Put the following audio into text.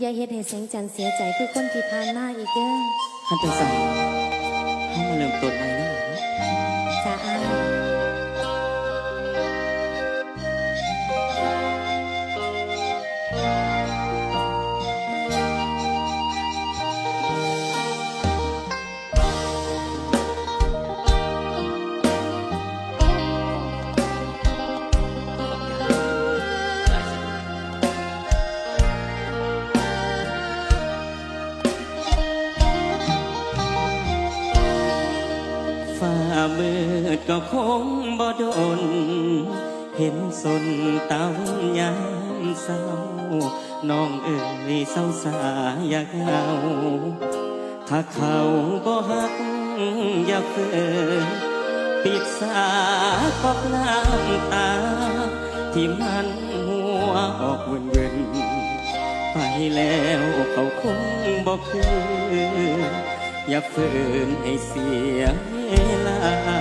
อย่าเฮ็ดให้แสงจันทร์เสียใจคือคนที่ผ่านมาอีกเด้อท่านจังสันให้มาเริ่มต้นใหม่แล้วจ้าอายฝ่า มืดก็คงบ่โดน เห็นสนตาวยามเศร้า น้องเอ๋ยเศร้าสาอยากเหงาถ้าเขาบ่ฮักอย่าเฟือปิดสากอกน้ำตา ที่มันหัวออกเวินเวินไปแล้วเขาคงบ่คือ อย่าฝืนให้เสียเวลา